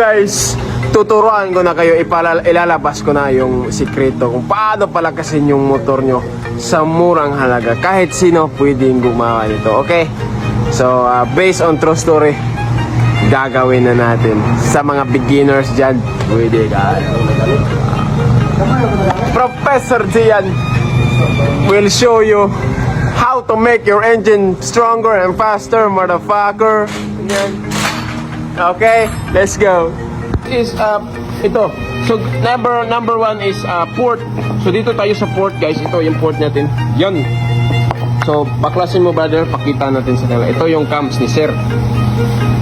guys, tuturuan ko na kayo, ipalal- ilalabas ko na yung sikreto kung paano palakasin yung motor nyo sa murang halaga. Kahit sino pwedeng gumawa nito, okay? So, uh, based on true story, gagawin na natin. Sa mga beginners dyan, pwede gagawin. Professor Jian will show you how to make your engine stronger and faster, motherfucker. Yan. Okay, let's go. Is uh, ito. So number number one is uh, port. So dito tayo sa port, guys. Ito yung port natin. Yan. So baklasin mo, brother. Pakita natin sa kanila. Ito yung cams ni Sir.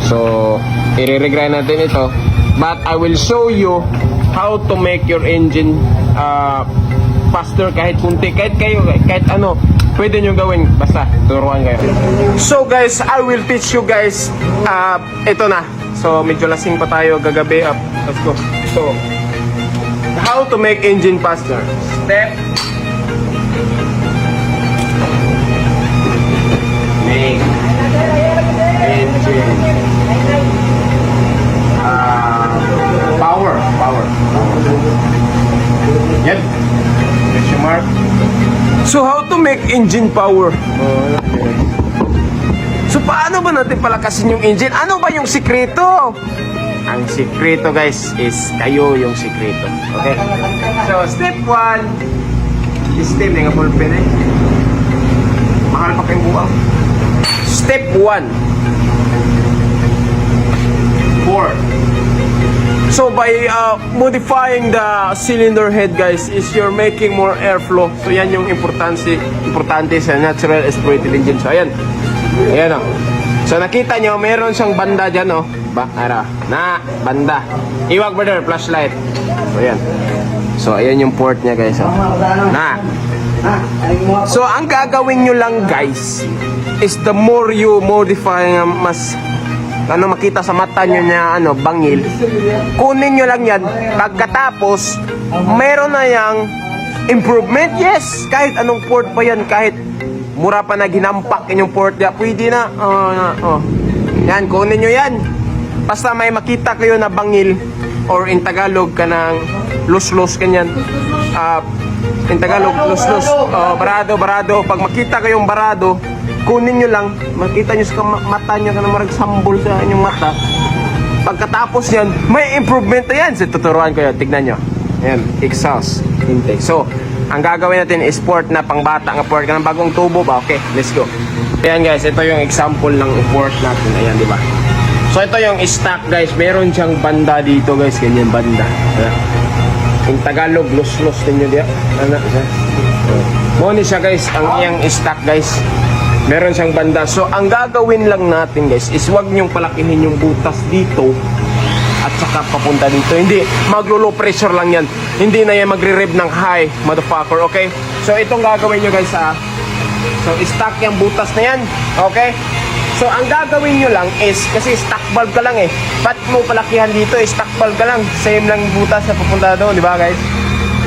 So i-regrind natin ito. But I will show you how to make your engine uh, faster kahit kunti. Kahit kayo, kahit ano. Pwede nyo gawin. Basta, turuan kayo. So guys, I will teach you guys. Uh, ito na. So medyo lasing pa tayo gagabi. Up. Let's go. So, how to make engine faster. Step. Make engine. Uh, power. Power. Question mark. So how to make engine power? So paano ba natin palakasin yung engine? Ano ba yung sikreto? Ang sikreto guys is kayo yung sikreto. Okay? So step 1 Step na nga ballpen eh. Mahal pa kayong buwang. Step 1 4 So by uh, modifying the cylinder head guys is you're making more airflow. So yan yung importante importante sa natural aspirated engine. So ayan. Ayan oh. So nakita nyo, meron siyang banda dyan oh. Ba, ara, na, banda. Iwag brother, flashlight. So ayan. So ayan yung port niya guys oh. Na. So ang gagawin nyo lang guys is the more you modify mas ano makita sa mata nyo niya ano bangil kunin nyo lang yan pagkatapos meron na yang improvement yes kahit anong port pa yan kahit mura pa na ginampak inyong port ya pwede na oh, oh. yan kunin nyo yan basta may makita kayo na bangil or in Tagalog ka ng lus-lus kanyan ah in Tagalog lus-lus oh, barado barado pag makita kayong barado kunin nyo lang, makita nyo sa ma- mata nyo ka na marag sambol sa inyong mata. Pagkatapos yan, may improvement na yan. Tuturuan ko yun. Tignan nyo. Ayan, exhaust intake. So, ang gagawin natin is port na pangbata nga port ka ng bagong tubo ba? Okay, let's go. Ayan guys, ito yung example ng port natin. Ayan, di ba? So, ito yung stock guys. Meron siyang banda dito guys. Ganyan banda. Ayan. Yung Tagalog, lus-lus ninyo diya. Ano? Mo ni siya guys, ang iyang stock guys. Meron siyang banda. So, ang gagawin lang natin guys is wag niyong palakihin yung butas dito at saka papunta dito. Hindi, maglo-low pressure lang yan. Hindi na yan magre-rev ng high, motherfucker, okay? So, itong gagawin nyo guys ha. So, stock yung butas na yan, okay? So, ang gagawin nyo lang is, kasi stock valve ka lang eh. Ba't mo palakihan dito, eh, stock valve ka lang. Same lang butas na papunta doon, di ba guys?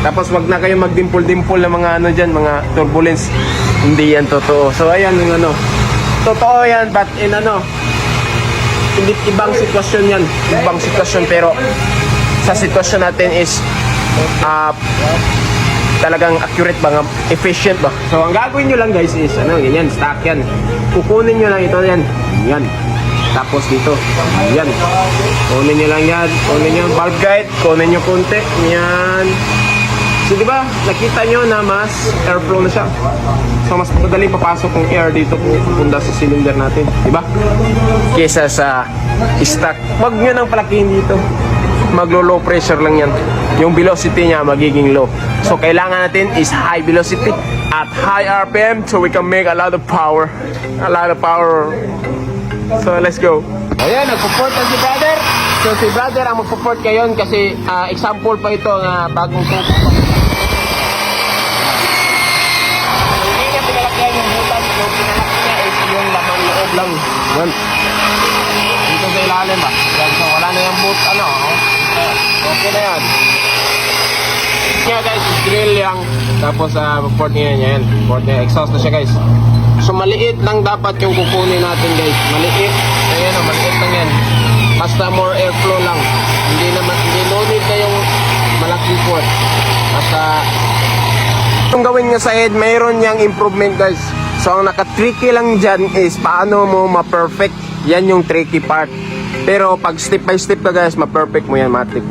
Tapos wag na kayo magdimpol-dimpol ng mga ano dyan, mga turbulence. Hindi yan totoo. So ayan yung ano. Totoo yan, but in ano, hindi ibang sitwasyon yan. Ibang sitwasyon pero sa sitwasyon natin is ah talagang accurate ba nga, efficient ba. So ang gagawin nyo lang guys is ano, ganyan, stock yan. Kukunin nyo lang ito yan. Yan. Tapos dito, yan. Kunin nyo lang yan. Kunin nyo valve guide. Kunin nyo konti. Yan. So, di ba, nakita nyo na mas airflow na siya. So, mas madaling papasok ng air dito kung pupunta sa cylinder natin. Di ba? Kesa sa stock. Huwag nyo nang palakihin dito. Maglo-low pressure lang yan. Yung velocity niya magiging low. So, kailangan natin is high velocity at high RPM so we can make a lot of power. A lot of power. So, let's go. Ayan, nagpo-port na si brother. So, si brother ang magpo-port ngayon kasi ah, example pa ito na bagong tubo Yun. Dito sa ilalim ah. Yan, so wala na yung boot ano. Oh. Okay na yan. Kaya guys, grill lang. Tapos ah, uh, port niya yan. Port niya. Exhaust na siya guys. So maliit lang dapat yung kukunin natin guys. Maliit. Ayan o, maliit lang yan. Basta more airflow lang. Hindi naman, hindi no need na yung malaking port. Basta... Itong gawin niya sa head, mayroon niyang improvement guys. So ang naka-tricky lang dyan is paano mo ma-perfect. Yan yung tricky part. Pero pag step by step ka guys, ma-perfect mo yan, matik.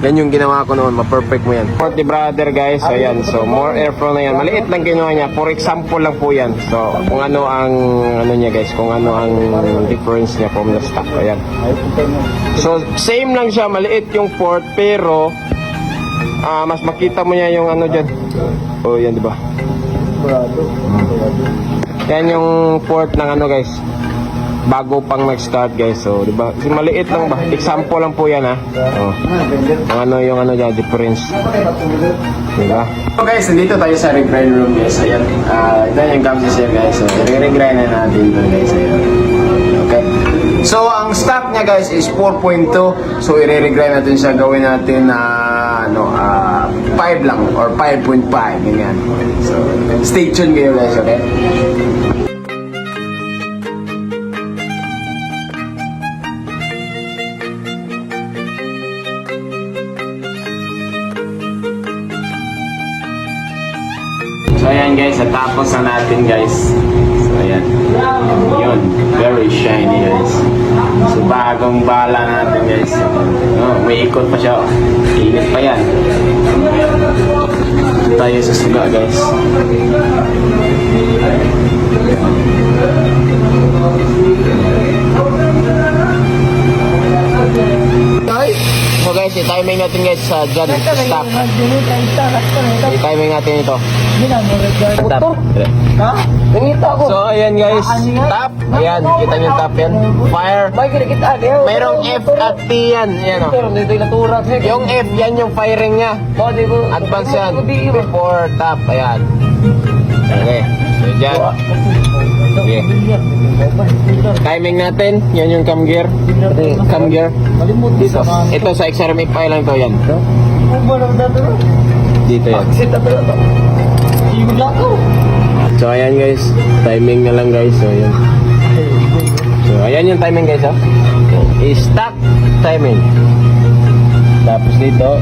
Yan yung ginawa ko noon, ma-perfect mo yan. Forty brother guys, so yan. So more airflow na yan. Maliit lang ginawa niya. For example lang po yan. So kung ano ang ano niya guys, kung ano ang difference niya from the stock. Ayan. So same lang siya, maliit yung port pero ah mas makita mo niya yung ano dyan. Oh, yan di ba? Yan yung port ng ano guys. Bago pang nag-start guys. So, di ba? Kasi maliit lang ba? Example lang po yan ha. Oh. Ang ano yung ano dyan, difference. Di ba? So guys, nandito tayo sa regrind room guys. Ayan. Ah, ito yung gamsi siya guys. So, i-regrind na natin ito guys. Ayan. Okay. So, ang stock niya guys is 4.2. So, i-regrind natin siya. Gawin natin na ano, ah 5 lang or 5.5. Ganyan. So, stay tuned kayo guys, okay? So ayan guys, natapos na natin guys. So ayan. Yun, very. Bagong bala natin guys. Oh, may ikot pa siya. oh. Pa yan. Dito tayo sa suga guys. So guys, i-timing natin guys sa dyan, stop. I-timing natin ito. Tap. So, ayan guys. Tap. Ayan, kita niyo tap yan. Fire. Mayroong F at T yan. Ayan o. Yung F, yan yung firing niya. Advance yan. Before tap. Ayan. Okay. So, dyan. Okay. Timing natin. Yan yung cam gear. Cam gear. Dito. Ito sa XRMA file lang to yan. Dito yan. So ayan guys, timing na lang guys. So ayan. So ayan yung timing guys, oh. I-stop timing. Tapos dito,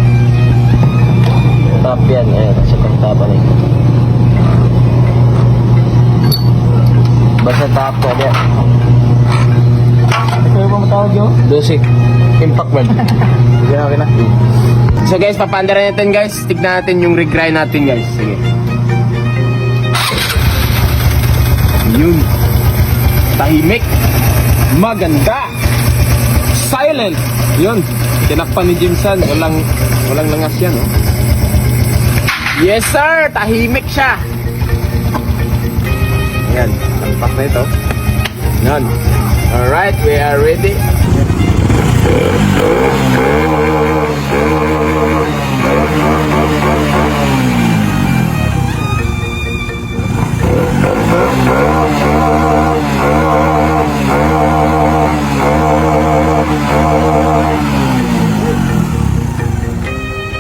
tap yan. Ayan, sa pagtapan eh. Basta tap ko, ayan. Dosik. Impact man. Sige, okay na. So guys, papanda natin guys. Tignan natin yung regrind natin guys. Sige. Yun. Tahimik. Maganda. Silent. Yun. Tinakpan ni Jimson. Walang, walang langas yan, oh. Yes, sir. Tahimik siya. Ayan. Tampak na ito. Yan. Alright, we are ready.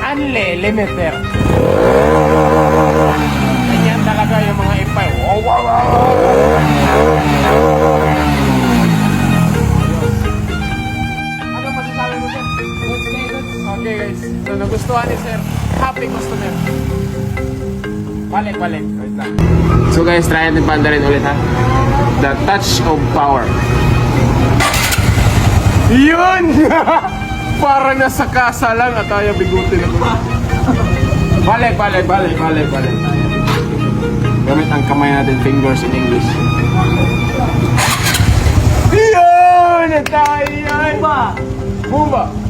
Unlimited. Ganyan guys. So, nagustuhan ni sir. Happy customer. Balik, balik. Wait lang. So, guys, try natin panda rin ulit, ha? The touch of power. Yun! Parang nasa kasa lang at tayo bigutin ako. Balik, balik, balik, balik, balik. Gamit ang kamay natin, fingers in English. Yun! Ang tayo yan! Bumba! Bumba!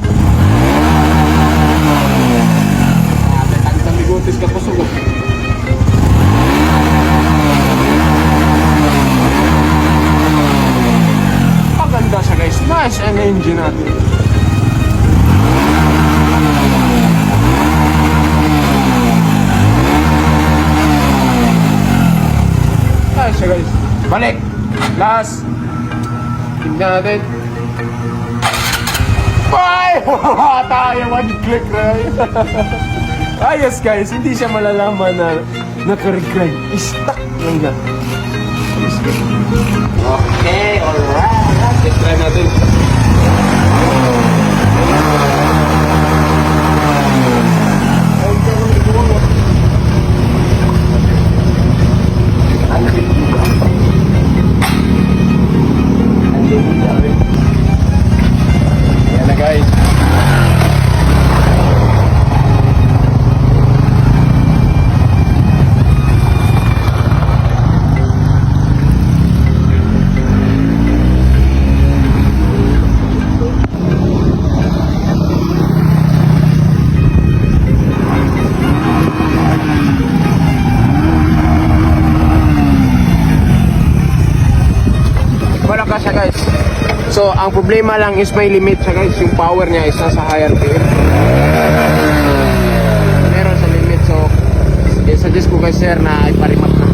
Tamigutis ka kusog. Maganda siya guys. Nice ang engine natin. Nice siya guys. Balik! Last! Tignan natin. Bye! Tayo, one click na Ah, guys, hindi siya malalaman na nakarigay. Stuck lang na. Okay, alright. Let's try natin. So, ang problema lang is may limit siya guys. Yung power niya is nasa higher RPM. Meron sa limit. So, i-suggest ko kay sir na iparimat na.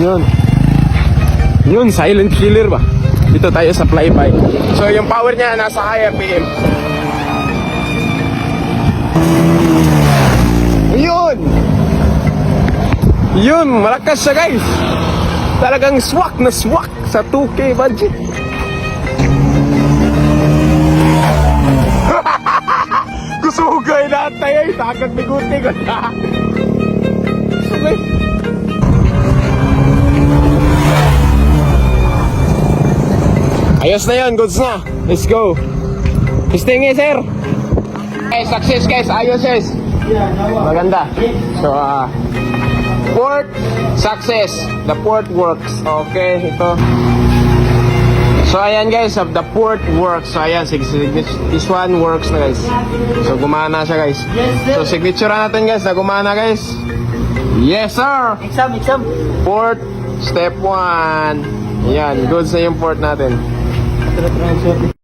Yun. Yun, silent killer ba? Dito tayo sa flyby. So, yung power niya nasa high RPM. Yun! Yun, malakas siya guys. Talagang swak na swak sa 2K budget. Kusugay na tayo ay takag biguti ko na. Ayos na yun, goods na. Let's go. Testing eh, sir. Okay, success guys. Ayos guys. Maganda. So, ah, port, success. The port works. Okay, ito. So, ayan guys, uh, the port works. So, ayan, this one works na guys. So, gumana siya guys. So, signature natin guys, na gumana guys. Yes, sir! Exam, exam. Port, step 1. Ayan, goods na yung port natin.